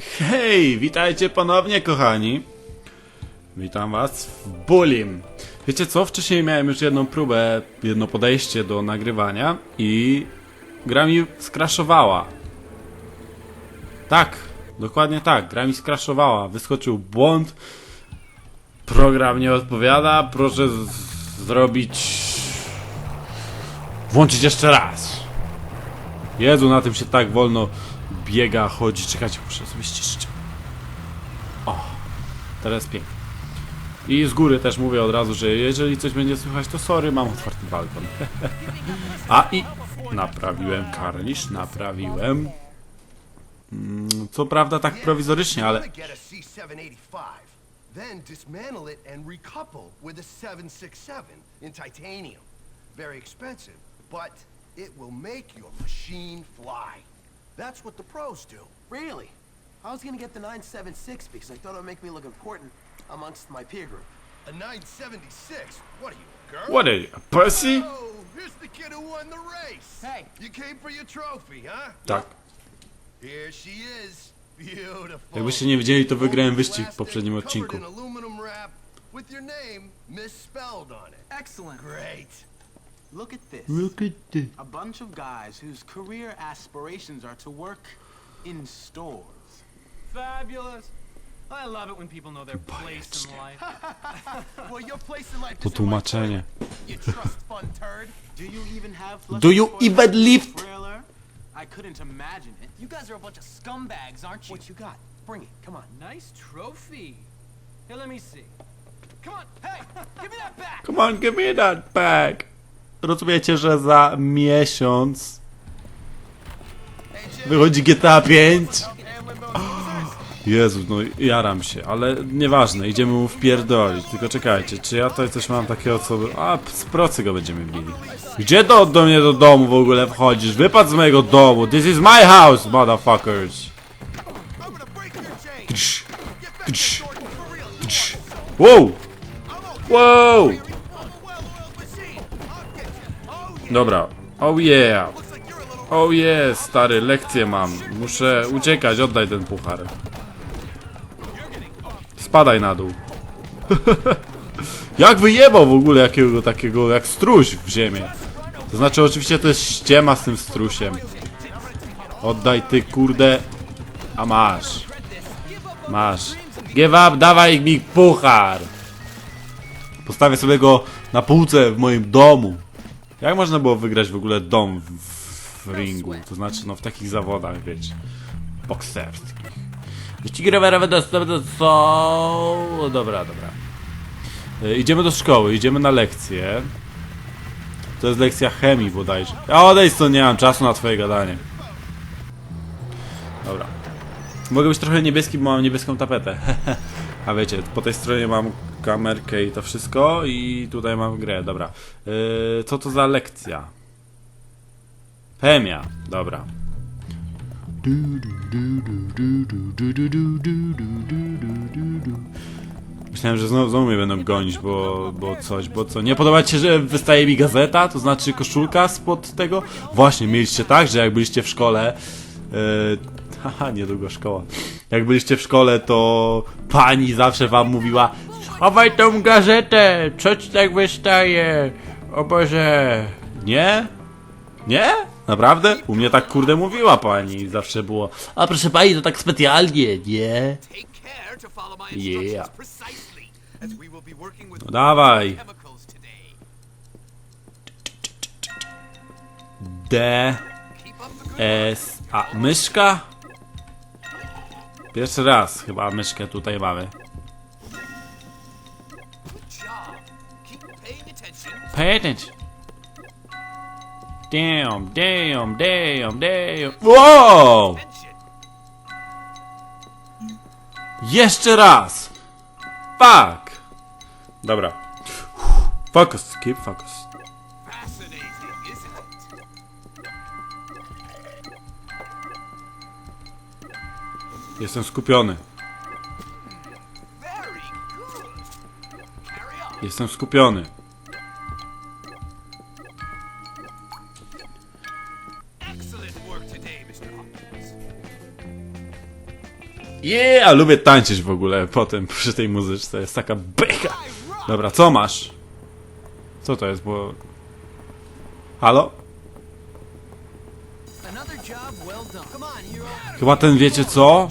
Hej, witajcie ponownie, kochani. Witam was w Bulim. Wiecie co? Wcześniej miałem już jedną próbę, jedno podejście do nagrywania i gra mi skraszowała. Tak, dokładnie tak, gra mi skraszowała. Wyskoczył błąd, program nie odpowiada, proszę zrobić... Włączyć jeszcze raz. Jezu, na tym się tak wolno biega, chodzi. Czekajcie, muszę sobie ściszyć. O, teraz pięknie. I z góry też mówię od razu, że jeżeli coś będzie słychać, to sorry, mam otwarty balkon. A i naprawiłem karnisz, naprawiłem. Mm, Co prawda tak prowizorycznie, ale Get a C785, then dismantle it and recouple with a 767 in titanium. Very expensive, but it will make your machine fly. That's what the pros do. Really? I was gonna get the 976 because I thought it would make me look important amongst my peer group. A 976? What are you, a girl? What are you, a pussy? Oh, here's the kid who won the race. Hey. You came for your trophy, huh? Tak. Here she is. Beautiful. Jakbyście nie wiedzieli, to wygrałem wyścig w Plastic poprzednim covered odcinku. in aluminum wrap with your name misspelled on it. Excellent. Great. Look at this. Look at this. A bunch of guys whose career aspirations are to work in stores. Fabulous. I love it when people know their place in life. Well, your place in life To isn't tłumaczenie. You trust fund turd. Do you even have? Do you even toilets lift? in the trailer? I couldn't imagine it. You guys are a bunch of scumbags, aren't you? What you got? Bring it. Come on. Nice trophy. Here, let me see. Come on, hey, give me that back. Come on, give me that back. Rozumiecie, że za miesiąc wychodzi GTA 5? Jezu, no jaram się, ale nieważne, idziemy mu wpierdolić. Tylko czekajcie, czy ja tutaj coś mam takiego, co... A, z procy go będziemy bili. Gdzie do, do mnie do domu w ogóle wchodzisz? Wypadł z mojego domu! This is my house, motherfuckers! I'm gonna Dobra. Oh yeah! Oh yeah, stary, lekcję mam. Muszę uciekać, oddaj ten puchar. Spadaj na dół. jak wyjebał w ogóle jakiego takiego, jak struś w ziemię. To znaczy oczywiście to jest ściema z tym strusiem. Oddaj ty kurde. A masz. Masz. Give up, dawaj mi puchar. Postawię sobie go na półce w moim domu. Jak można było wygrać w ogóle dom w, w ringu? To znaczy, no w takich zawodach, wiecie, bokserskich. Wyścigi rowerowe dostępne są... Dobra, dobra. E, idziemy do szkoły, idziemy na lekcję. To jest lekcja chemii bodajże. Ja odejdź to nie mam czasu na twoje gadanie. Dobra. Mogę być trochę niebieski, bo mam niebieską tapetę. A wiecie, po tej stronie mam kamerkę i to wszystko i tutaj mam grę, dobra. Yy, co to za lekcja? Chemia, dobra. Myślałem, że znowu, znowu mnie będą gonić, bo, bo coś, bo co. Nie podoba ci się, że wystaje mi gazeta, to znaczy koszulka spod tego? Właśnie, mieliście tak, że jak byliście w szkole, yy, haha, niedługo szkoła. Jak byliście w szkole, to pani zawsze wam mówiła Schowaj tą gazetę, co ci tak wystaje? O Boże. Nie? Nie? Naprawdę? U mnie tak kurde mówiła pani, zawsze było. A proszę pani, to tak specjalnie, nie? Yeah. No dawaj. D, S, a myszka? Pierwszy raz chyba myszkę tutaj mamy. Attention. Damn, damn, damn, damn. Wow! Jeszcze raz! Fuck! Dobra. Focus, keep focus. Jestem skupiony. Jestem skupiony. Yeah, lubię tańczyć w ogóle potem przy tej muzyczce, jest taka beka. Dobra, co masz? Co to jest, bo... Halo? Chyba ten wiecie co?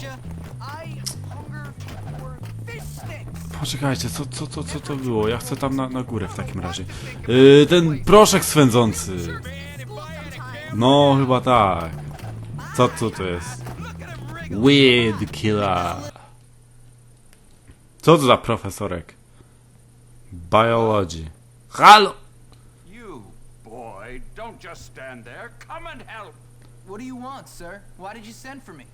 Poczekajcie, co, co, co, co to było? Ja chcę tam na, na górę w takim razie. Yy, ten proszek swędzący. No, chyba tak. Co co to jest? Weed killer. Co to za profesorek? Biology. Halo! You, boy, don't just stand there. Come and help. What do you want, sir? Why did you send for me?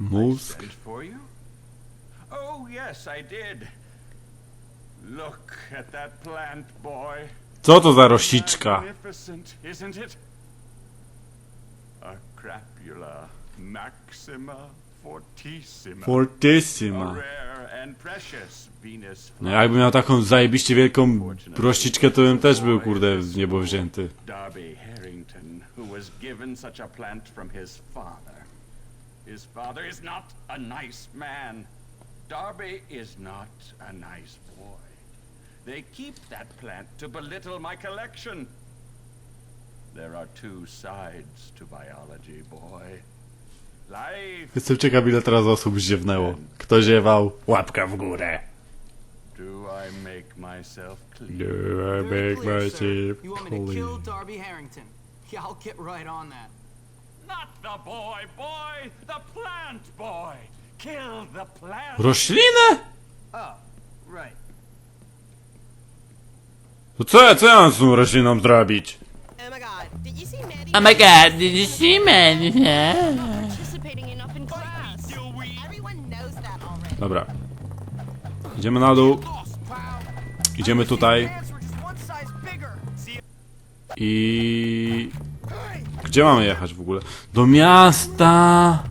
Mózg. Sent for you? Oh, yes, I did. Look at that plant, boy. Co to za rosiczka? Magnificent, isn't it? A crapula maxima fortissima. Fortissima. A rare and precious Venus No jakbym miał taką zajebiście wielką rosiczkę, to bym też był, kurde, w niebo wzięty. Darby Harrington, who was given such a plant from his father. His father is not a nice man. Darby is not a nice boy. They keep that plant to belittle my collection. There are two sides to biology, boy. Jestem ciekaw, ile teraz osób ziewnęło. Kto ziewał? Łapka w górę. Do I make myself clear? Do I Very make clear, my sir. teeth You want me to kill clean? Darby Harrington? Yeah, I'll get right on that. Not the boy, boy! The plant, boy! Kill the plant! Roślinę? Oh, right. To co, ja- co ja mam z tą rośliną zrobić? Oh my god, did you see Maddie? Oh my god, did you see me? Dobra. Idziemy na dół. Idziemy tutaj. I... Gdzie mamy jechać w ogóle? Do miasta!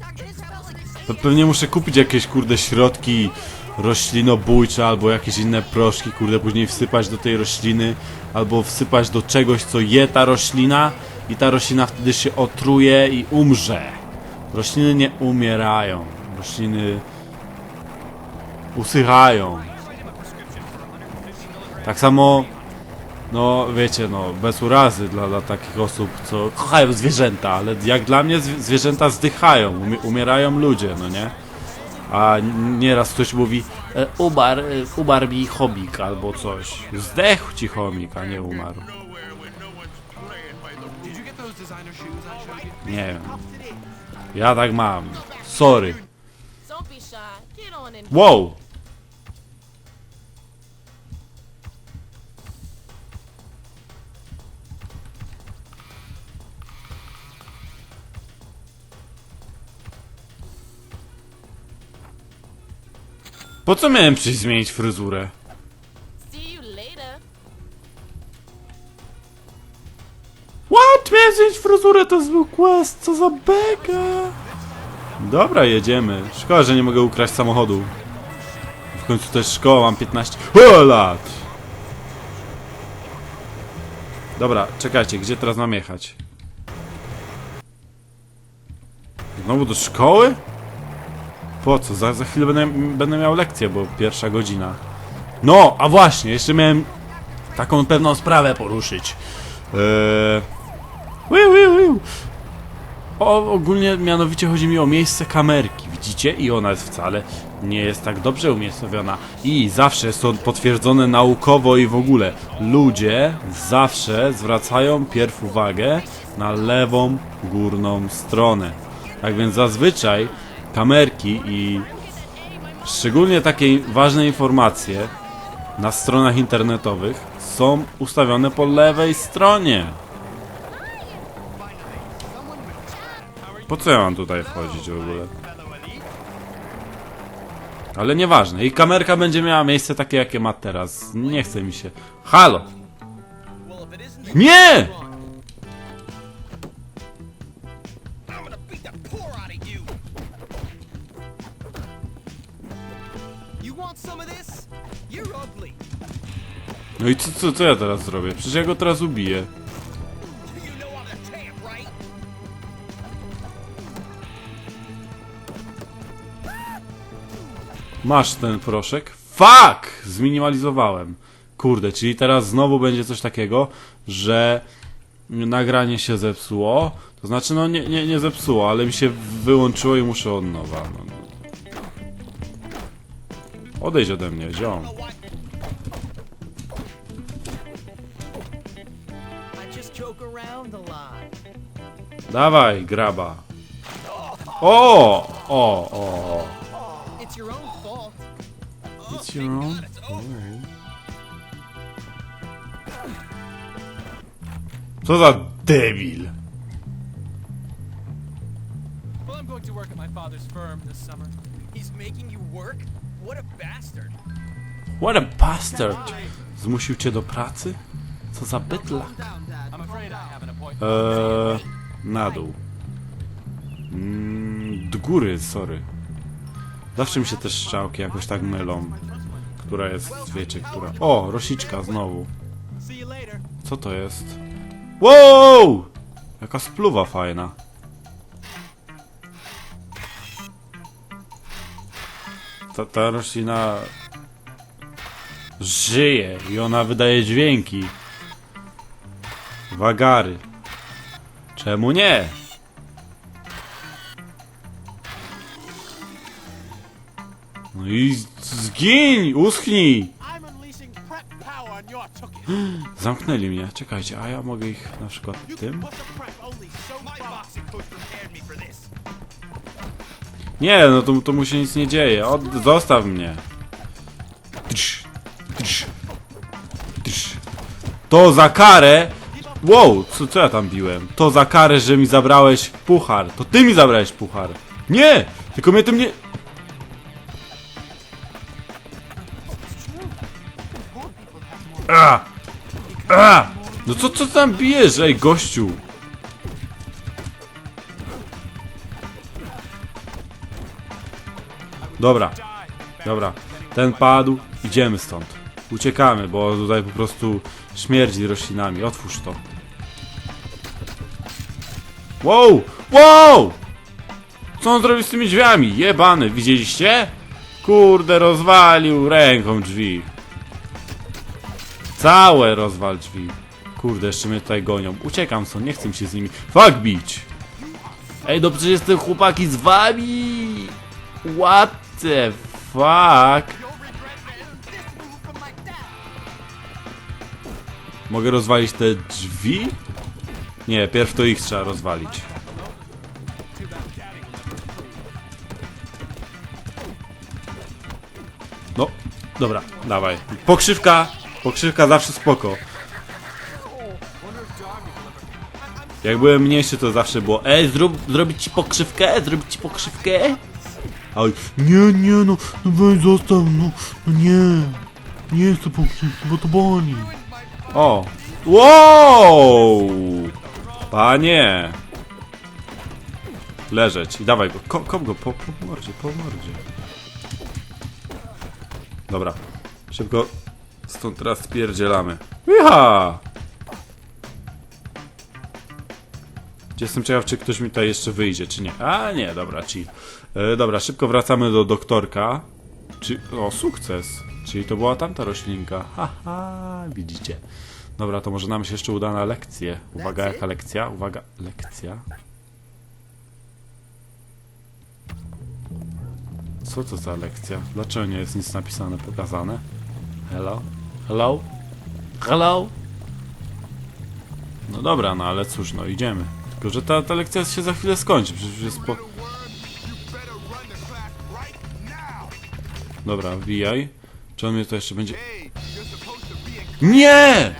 To pewnie muszę kupić jakieś kurde środki roślinobójcze albo jakieś inne proszki, kurde, później wsypać do tej rośliny albo wsypać do czegoś, co je ta roślina i ta roślina wtedy się otruje i umrze. Rośliny nie umierają. Rośliny usychają. Tak samo no, wiecie, no, bez urazy dla, dla takich osób, co kochają zwierzęta, ale jak dla mnie zwi- zwierzęta zdychają, umie, umierają ludzie, no nie? A nieraz ktoś mówi, e, umarł, e, umarł mi chomik albo coś. Zdechł ci chomik, a nie umarł. Nie wiem. Ja tak mam. Sorry. Don't be shy. Get on in. Wow! Po co miałem przyjść zmienić fryzurę? What? Miałem zmienić fryzurę, to był quest, co za beka! Dobra, jedziemy. Szkoda, że nie mogę ukraść samochodu. Końcu też szkoła, mam 15 o, lat! Dobra, czekajcie, gdzie teraz mam jechać? Znowu do szkoły? Po co? Za, za chwilę będę, będę miał lekcję, bo pierwsza godzina. No, a właśnie, jeszcze miałem taką pewną sprawę poruszyć. Eee... Wiu, wiu, wiu. O, ogólnie mianowicie chodzi mi o miejsce kamerki, widzicie? I ona jest wcale nie jest tak dobrze umiejscowiona. I zawsze jest to potwierdzone naukowo i w ogóle. Ludzie zawsze zwracają pierw uwagę na lewą górną stronę. Tak więc zazwyczaj kamerki i szczególnie takie ważne informacje na stronach internetowych są ustawione po lewej stronie. Po co ja mam tutaj wchodzić w ogóle? Ale nieważne. I kamerka będzie miała miejsce takie, jakie ma teraz. Nie chce mi się. Halo! Nie! No i co, co, co ja teraz zrobię? Przecież ja go teraz ubiję. Masz ten proszek. Fuck! Zminimalizowałem. Kurde, czyli teraz znowu będzie coś takiego, że nagranie się zepsuło. To znaczy, no nie, nie, nie zepsuło, ale mi się wyłączyło i muszę od nowa. No. Odejdź ode mnie, ziom. Dawaj, graba. O! O, o, o. It's your own. Co za debil. Well, I'm going to work at my father's firm this summer. He's making you work? What a bastard. What a bastard. Zmusił cię do pracy? Co za bydlak. I'm afraid I have an appointment. Eee, na dół. Mm, do góry, sorry. Zawsze mi się te strzałki jakoś tak mylą. Która jest, wiecie, która... O, rosiczka znowu. Co to jest? Wow! Jaka spluwa fajna. Ta, ta roślina żyje i ona wydaje dźwięki. Wagary. Czemu nie? No i zgiń! Uschnij! Zamknęli mnie. Czekajcie, a ja mogę ich na przykład tym? Nie, no to, to mu się nic nie dzieje. Od, zostaw mnie. To za karę. Wow, co, co ja tam biłem? To za karę, że mi zabrałeś puchar. To ty mi zabrałeś puchar. Nie! Tylko mnie tym nie. A! A! No co, co tam bijesz, ej, gościu? Dobra, dobra. Ten padł, idziemy stąd. Uciekamy, bo tutaj po prostu śmierdzi roślinami. Otwórz to. Wow! Wow! Co on zrobił z tymi drzwiami? Jebany, widzieliście? Kurde, rozwalił ręką drzwi. Całe rozwal drzwi. Kurde, jeszcze mnie tutaj gonią. Uciekam stąd, nie chcę się z nimi. Fuck bić! Ej, no przecież jestem chłopaki z wami! What the fuck? Mogę rozwalić te drzwi? Nie, pierw to ich trzeba rozwalić. No, dobra, dawaj. Pokrzywka, pokrzywka zawsze spoko. Jak byłem mniejszy, to zawsze było Ej, zrób, zrobić ci pokrzywkę? Zrobić ci pokrzywkę? A nie, nie, no, no weź zostaw, no, no nie. Nie chcę pokrzywki, bo to boli. O! Wow! Panie! Leżeć i dawaj go, ko, kop go po, po mordzie, po mordzie. Dobra, szybko stąd teraz spierdzielamy. Iha! Jestem ciekaw, czy ktoś mi tutaj jeszcze wyjdzie, czy nie. A nie, dobra, chill. E, dobra, szybko wracamy do doktorka. Czy... O, sukces. Czyli to była tamta roślinka. Haha, widzicie. Dobra, to może nam się jeszcze uda na lekcję. Uwaga, jaka lekcja? Uwaga, lekcja. Co to za lekcja? Dlaczego nie jest nic napisane, pokazane? Hello? Hello? Hello? No dobra, no ale cóż, no idziemy. Tylko, że ta, ta lekcja się za chwilę skończy, przecież jest po... Dobra, wbijaj. Czy on mnie to jeszcze będzie... Nie!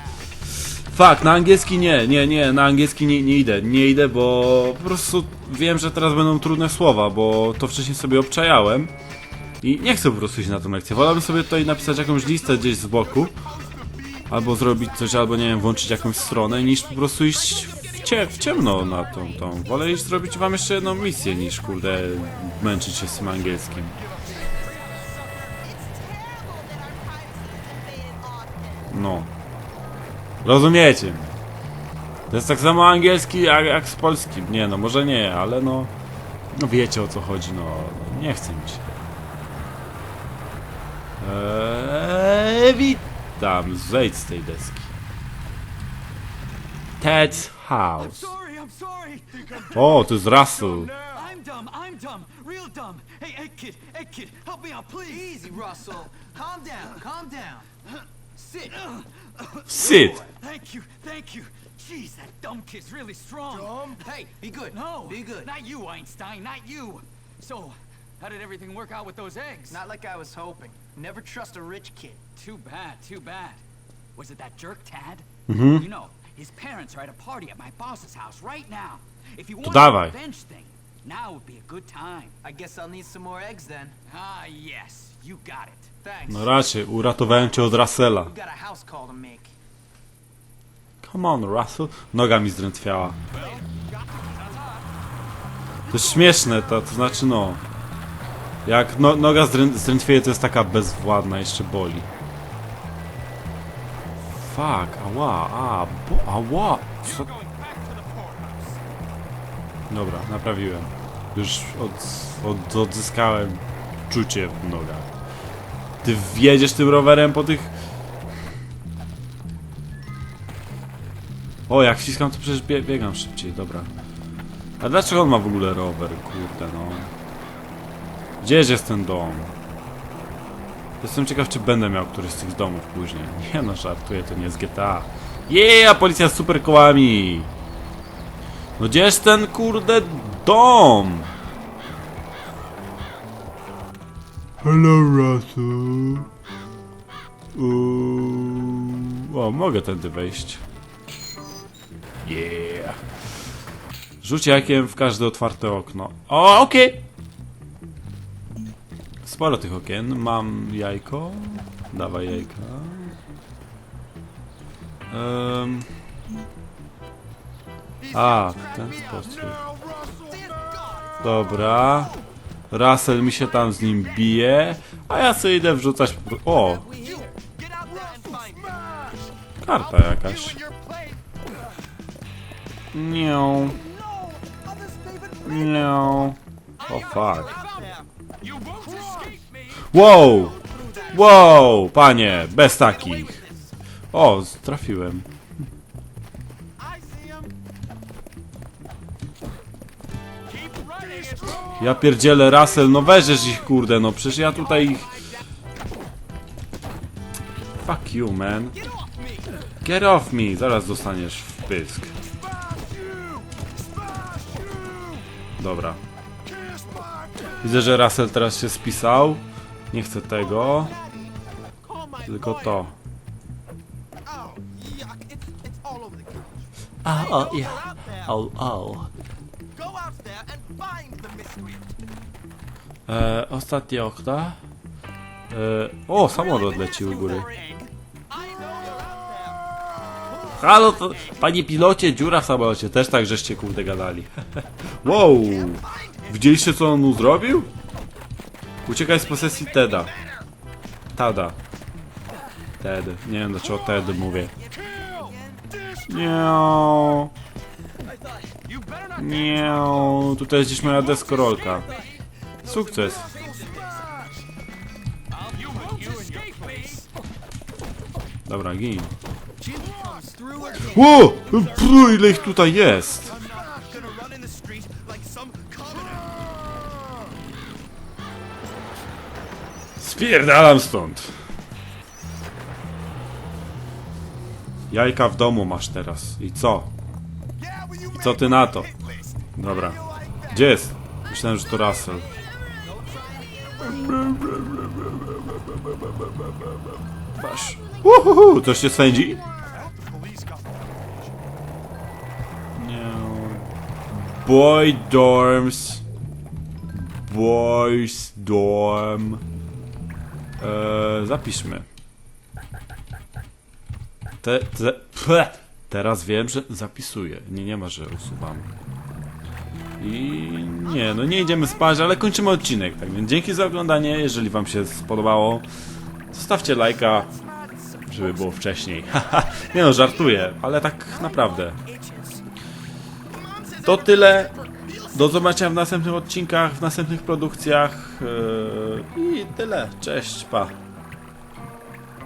Fuck, na angielski nie, nie, nie, na angielski nie, nie idę, nie idę, bo po prostu wiem, że teraz będą trudne słowa, bo to wcześniej sobie obczajałem i nie chcę po prostu iść na tę lekcję. Wolałbym sobie tutaj napisać jakąś listę gdzieś z boku, albo zrobić coś, albo nie wiem, włączyć jakąś stronę, niż po prostu iść w, cie, w ciemno na tą, tą. Wolę iść zrobić wam jeszcze jedną misję, niż kurde męczyć się z tym angielskim. No. Rozumiecie? To jest tak samo angielski jak, jak z polskim. Nie no, może nie, ale no... No wiecie o co chodzi, no. Nie chce mi się. Eee, witam, zejdź z tej deski. Ted's house. Sorry, I'm. O, to jest Russell. I'm dumb. I'm dumb. Real dumb. Hey, hey, kid. Hey, kid. Help me out, please. Easy, Russell. Calm down, calm down. Sit. Sit. Thank you. Thank you. Jeez, that dumb kid's really strong. Dumb? Hey, be good. No, Be good. Not you, Einstein. Not you. So, how did everything work out with those eggs? Not like I was hoping. Never trust a rich kid. Too bad. Too bad. Was it that jerk Tad? Mhm. You know, his parents are at a party at my boss's house right now. If you To want a revenge thing, now would be a good time. I guess I'll need some more eggs then. Ah, yes. You got it. Thanks. No raczej, uratowałem cię od Russella. We've got a house call to make. Come on, Russell. Noga mi zdrętwiała. To śmieszne, to, to znaczy no... Jak no, noga zdrę, zdrętwieje, to jest taka bezwładna, jeszcze boli. Fuck, ała, a, bo, ała, co? Dobra, naprawiłem. Już od, od, odzyskałem czucie w nogach. Ty wjedziesz tym rowerem po tych... O, jak ściskam, to przecież bie biegam szybciej, dobra. A dlaczego on ma w ogóle rower? Kurde, no. Gdzież jest ten dom? Jestem ciekaw, czy będę miał któryś z tych domów później. Nie no, żartuję, to nie jest GTA. Yeah, policja z super kołami! No gdzież ten, kurde, dom? Hello, Russell. Uuu, o, mogę tędy wejść. Yeah. Rzuć jakiem w każde otwarte okno. O, okej. Sporo tych okien. Mam jajko. Dawaj jajka. Um. A, w ten sposób. Dobra. Russell mi się tam z nim bije, a ja sobie idę wrzucać... O! Karta jakaś. Nie. Nie. O fuck. Wow! Wow! Panie, bez takich. O, trafiłem. Ja pierdzielę Russell, no weźesz ich kurde, no przecież ja tutaj ich... Fuck you, man. Get off me! Zaraz dostaniesz w pysk. Dobra. Widzę, że Russell teraz się spisał. Nie chcę tego. Tylko to. O, o, ja. O, o. E, ostatnie okna. E, o, samolot leci u góry. Halo, to, panie pilocie, dziura w samolocie. Też tak żeście kurde gadali. wow! Widzieliście co on mu zrobił? Uciekaj z posesji Teda. Tada. Ted. Nie wiem dlaczego Ted mówię. Nie. Nie. Tutaj jest gdzieś moja deskorolka. Sukces. Dobra, gin. Ło! Pru, ile ich tutaj jest! Spierdalam stąd! Jajka w domu masz teraz. I co? I co ty na to? Dobra. Gdzie jest? Myślałem, że to Russell. Masz. Uhuhu, coś się swędzi? Nie. Boy dorms. Boys dorm. Eee, zapiszmy. Te, te. Teraz wiem, że zapisuję. Nie, nie ma, że usuwam. I nie, no nie idziemy spać, ale kończymy odcinek. Tak więc dzięki za oglądanie. Jeżeli Wam się spodobało, zostawcie lajka, żeby było wcześniej. Nie no, żartuję, ale tak naprawdę. To tyle. Do zobaczenia w następnych odcinkach, w następnych produkcjach. Yy, I tyle. Cześć, pa.